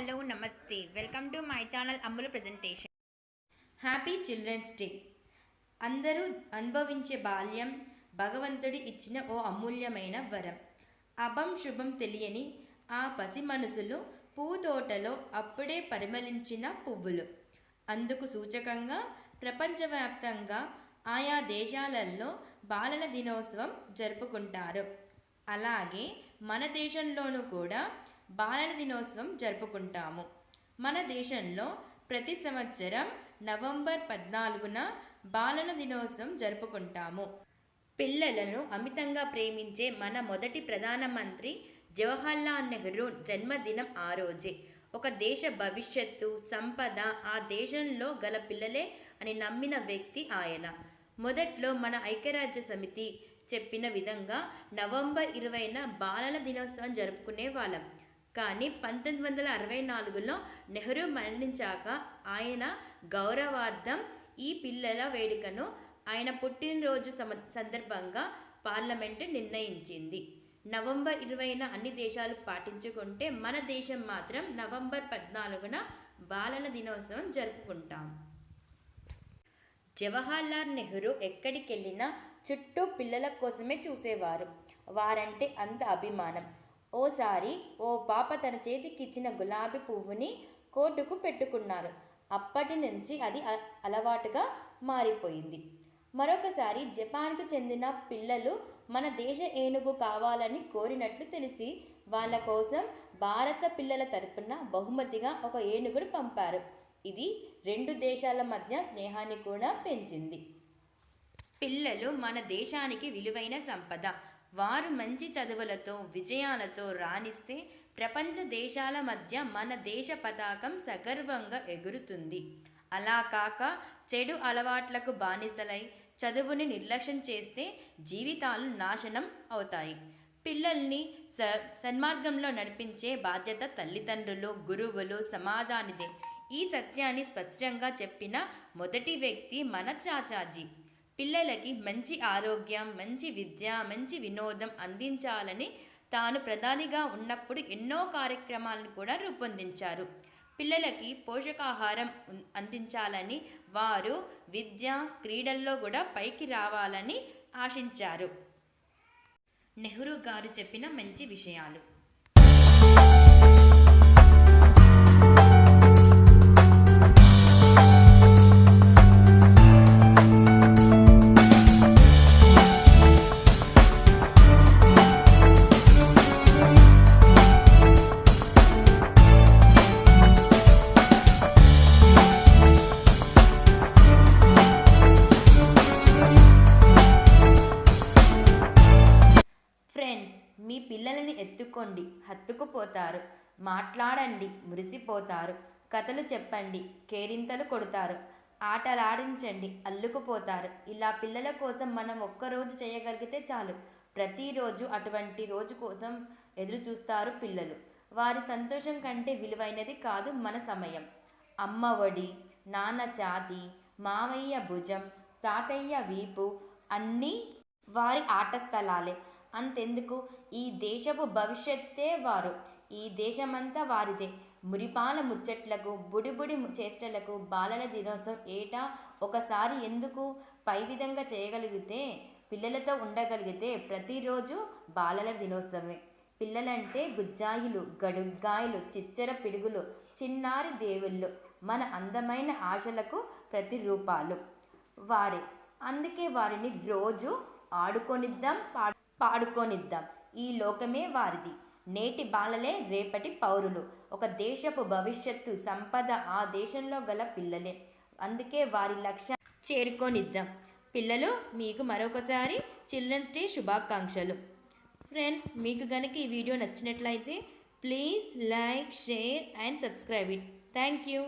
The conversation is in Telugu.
హలో నమస్తే. Welcome to my channel Ammula presentation. Happy children's day. అందరూ అనుభవించే బాల్యం భగవంతుడి ఇచ్చిన ఓ అమూల్యమైన వరం. అభం శుభం తెలియని ఆ పసి మనసులు పూతోటలో అప్పుడే పరిమళించిన పువ్వులు. అందుకు సూచకంగా ప్రపంచవ్యాప్తంగా ఆయా దేశాలలో బాలల దినోత్సవం జరుపుకుంటారు. అలాగే మన దేశంలోనూ కూడా బాలల దినోత్సవం జరుపుకుంటాము. మన దేశంలో ప్రతి సంవత్సరం నవంబర్ పద్నాలుగున బాలల దినోత్సవం జరుపుకుంటాము. పిల్లలను అమితంగా ప్రేమించే మన మొదటి ప్రధానమంత్రి జవహర్లాల్ నెహ్రూ జన్మదినం ఆ రోజే. ఒక దేశ భవిష్యత్తు సంపద ఆ దేశంలో గల పిల్లలే అని నమ్మిన వ్యక్తి ఆయన. మొదట్లో మన ఐక్యరాజ్య సమితి చెప్పిన విధంగా నవంబర్ ఇరవైన బాలల దినోత్సవం జరుపుకునే వాళ్ళం. కానీ పంతొమ్మిది వందల అరవై నాలుగులో నెహ్రూ మరణించాక ఆయన గౌరవార్థం ఈ పిల్లల వేడుకను ఆయన పుట్టినరోజు సమ సందర్భంగా పార్లమెంటు నిర్ణయించింది. నవంబర్ ఇరవైన అన్ని దేశాలు పాటించుకుంటే మన దేశం మాత్రం నవంబర్ పద్నాలుగున బాలల దినోత్సవం జరుపుకుంటాం. జవహర్లాల్ నెహ్రూ ఎక్కడికి వెళ్ళినా చుట్టూ పిల్లల కోసమే చూసేవారు. వారంటే అంత అభిమానం. ఓసారి ఓ పాప తన చేతికిచ్చిన గులాబీ పువ్వుని కోటుకు పెట్టుకున్నారు. అప్పటి నుంచి అది అలవాటుగా మారిపోయింది. మరొకసారి జపాన్కు చెందిన పిల్లలు మన దేశ ఏనుగు కావాలని కోరినట్లు తెలిసి వాళ్ళ కోసం భారత పిల్లల తరపున బహుమతిగా ఒక ఏనుగును పంపారు. ఇది రెండు దేశాల మధ్య స్నేహాన్ని కూడా పెంచింది. పిల్లలు మన దేశానికి విలువైన సంపద. వారు మంచి చదువులతో విజయాలతో రాణిస్తే ప్రపంచ దేశాల మధ్య మన దేశ పతాకం సగర్వంగా ఎగురుతుంది. అలా కాక చెడు అలవాట్లకు బానిసలై చదువుని నిర్లక్ష్యం చేస్తే జీవితాలు నాశనం అవుతాయి. పిల్లల్ని స సన్మార్గంలో నడిపించే బాధ్యత తల్లిదండ్రులు గురువులు సమాజానిదే. ఈ సత్యాన్ని స్పష్టంగా చెప్పిన మొదటి వ్యక్తి మన చాచాజీ. పిల్లలకి మంచి ఆరోగ్యం మంచి విద్య మంచి వినోదం అందించాలని తాను ప్రధానిగా ఉన్నప్పుడు ఎన్నో కార్యక్రమాలను కూడా రూపొందించారు. పిల్లలకి పోషకాహారం అందించాలని వారు విద్య క్రీడల్లో కూడా పైకి రావాలని ఆశించారు. నెహ్రూ గారు చెప్పిన మంచి విషయాలు. మీ పిల్లలని ఎత్తుకోండి హత్తుకుపోతారు. మాట్లాడండి మురిసిపోతారు. కథలు చెప్పండి కేరింతలు కొడతారు. ఆటలాడించండి అల్లుకుపోతారు. ఇలా పిల్లల కోసం మనం ఒక్కరోజు చేయగలిగితే చాలు. ప్రతిరోజు అటువంటి రోజు కోసం ఎదురు చూస్తారు పిల్లలు. వారి సంతోషం కంటే విలువైనది కాదు మన సమయం. అమ్మ ఒడి నాన్న ఛాతి మామయ్య భుజం తాతయ్య వీపు అన్నీ వారి ఆట స్థలాలే అంతెందుకు? ఈ దేశపు భవిష్యత్తే వారు. ఈ దేశమంతా వారిదే. మురిపాల ముచ్చట్లకు బుడిబుడి ము- చేష్టలకు బాలల దినోత్సవం ఏటా? ఒకసారి ఎందుకు పై విధంగా చేయగలిగితే పిల్లలతో ఉండగలిగితే ప్రతిరోజు బాలల దినోత్సవమే. పిల్లలంటే బుజ్జాయిలు గడుగ్గాయలు చిచ్చర పిడుగులు చిన్నారి దేవుళ్ళు మన అందమైన ఆశలకు ప్రతిరూపాలు. వారే. అందుకే వారిని రోజు ఆడుకొనిద్దాం పాడు పాడుకొనిద్దాం. ఈ లోకమే వారిది. నేటి బాలలే రేపటి పౌరులు. ఒక దేశపు భవిష్యత్తు సంపద ఆ దేశంలో గల పిల్లలే. అందుకే వారి లక్ష్యం చేరుకొనిద్దాం. పిల్లలు మీకు మరొకసారి చిల్డ్రన్స్ డే శుభాకాంక్షలు. ఫ్రెండ్స్ మీకు కనుక ఈ వీడియో నచ్చినట్లయితే please like share and subscribe it. Thank you.